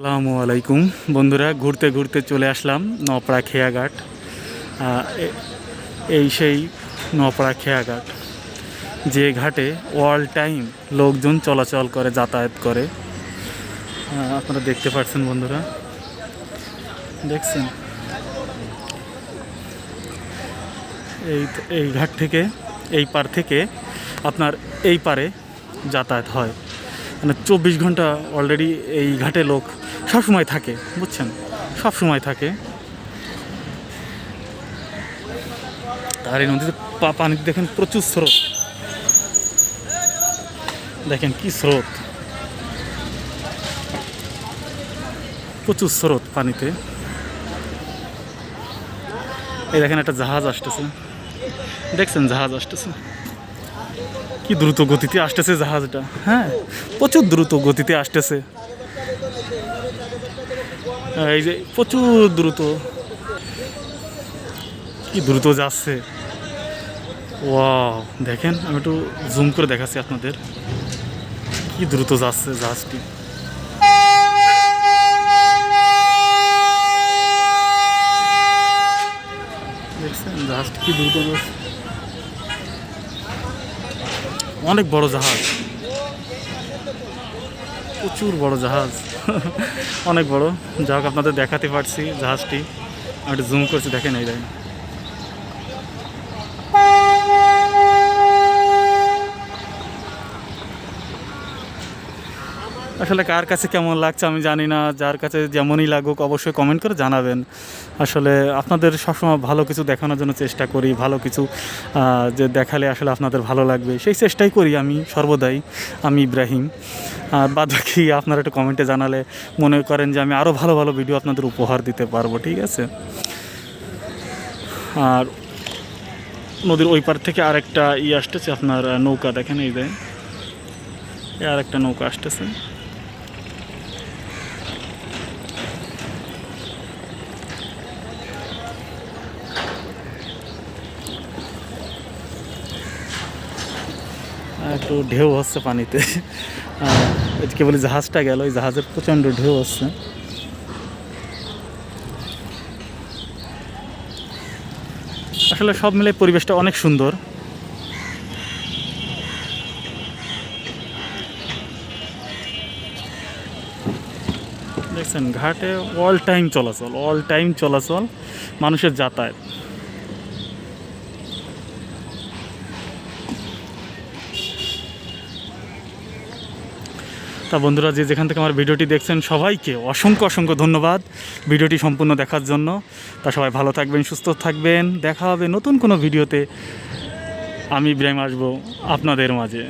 আসসালামু আলাইকুম। বন্ধুরা, ঘুরতে ঘুরতে চলে আসলাম নপড়া খেয়াঘাট। এই সেই নপড়া খেয়াঘাট, যে ঘাটে অল টাইম লোকজন চলাচল করে, যাতায়াত করে। আপনারা দেখতে পাচ্ছেন বন্ধুরা। দেখছেন? এই এই ঘাট থেকে, এই পার থেকে আপনার এই পারে যাতায়াত হয়। মানে চব্বিশ ঘণ্টা অলরেডি এই ঘাটে লোক সব সময় থাকে, বুঝছেন? সব সময় থাকে। আর এই নদীতে পা- পানিতে দেখেন প্রচুর স্রোত। দেখেন কি স্রোত। প্রচুর স্রোত পানিতে। এই দেখেন একটা জাহাজ আসতেছে। দেখছেন জাহাজ আসতেছে? কি দ্রুত গতিতে আসতেছে জাহাজটা? হ্যাঁ প্রচুর দ্রুত গতিতে আসতেছে। এই যে প্রচুর দ্রুত। কি দ্রুত যাচ্ছে। ওয়াও, দেখেন, আমি একটু জুম করে দেখাচ্ছি আপনাদের। কি দ্রুত যাচ্ছে জাহাজটি। দেখছেন জাহাজটি কি দ্রুত যাচ্ছে? অনেক বড় জাহাজ। প্রচুর বড় জাহাজ। অনেক বড়। যাহোক আপনাদের দেখাতে পারছি জাহাজটি। আমি জুম করছি, দেখেন এই দেখেন আসলে কার কাছে কেমন লাগছে আমি জানি না। যার কাছে যেমনই লাগুক অবশ্যই কমেন্ট করে জানাবেন। আসলে আপনাদের সবসময় ভালো কিছু দেখানোর জন্য চেষ্টা করি, ভালো কিছু যে দেখালে আসলে আপনাদের ভালো লাগবে। সেই চেষ্টাই করি আমি সর্বদাই। আমি ইব্রাহিম। আর বাদ বাকি আপনারা একটু কমেন্টে জানালে মনে করেন যে আমি আরও ভালো ভালো ভিডিও আপনাদের উপহার দিতে পারব, ঠিক আছে? আর নদীর ওই পার থেকে আরেকটা ই আসতেছে আপনার নৌকা দেখেন এই দেয় আর একটা নৌকা আসতেছে। একটু ঢেউ হচ্ছে পানিতে। এদিকে বলি জাহাজটা গেল ওই জাহাজের প্রচণ্ড ঢেউ হচ্ছে। আসলে সব মিলে পরিবেশটা অনেক সুন্দর। দেখছেন, ঘাটে অল টাইম চলাচল অল টাইম চলাচল মানুষের যাতায়াত। তা বন্ধুরা, যে যেখান থেকে আমার ভিডিওটি দেখছেন, সবাইকে অসংখ্য অসংখ্য ধন্যবাদ ভিডিওটি সম্পূর্ণ দেখার জন্য। তা সবাই ভালো থাকবেন, সুস্থ থাকবেন। দেখা হবে নতুন কোনো ভিডিওতে। আমি ইব্রাহিম আসব আপনাদের মাঝে।